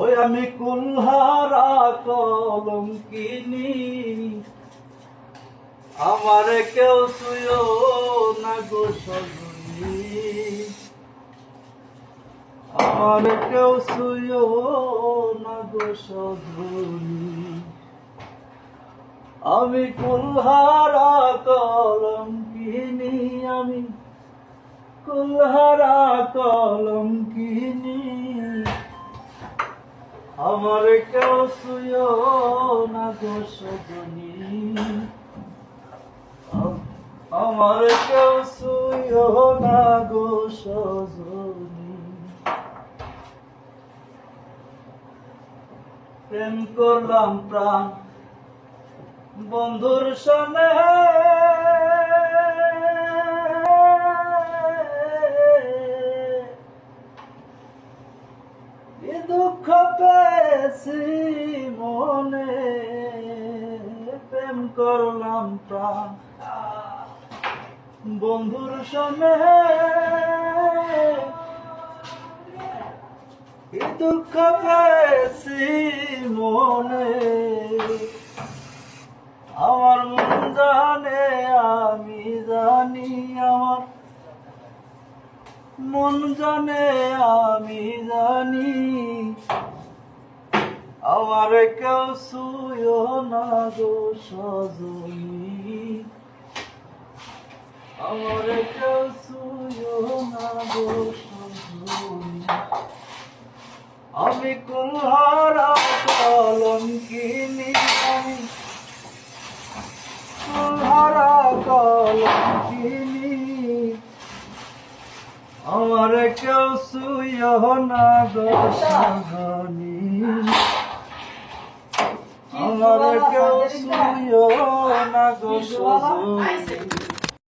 ওই আমি কুলহারা কলম কিনি আমার কেউ শুয়ো না গো সজনী। আমার কেউ শুয়ো না গো সজনী। আমি কুলহারা কলম কিনি আমি কুলহারা কলম আমার কেউ শুয়ো না গো সজনী। আমার কেউ শুয়ো না গো সজনী। প্রেম করলাম প্রাণ, বন্ধুর সনে দুঃখ পেয়েছি মনে, প্রেম করলাম প্রাণ। বন্ধুর এ দুঃখ পেয়েছি মনে, আমার মন জানে, আমি জানি, আমার মন জানে, আমি জানি। আমার কেউ শুয়ো না গো সজনী। আমার কেউ শুয়ো না গো সজনী। আমি কুলহারা কলম কিনি আমি কুলহারা কলম কিনি আমার কেউ শুয় না গো সজনী। আমার কেউ শুয় না গো সজনী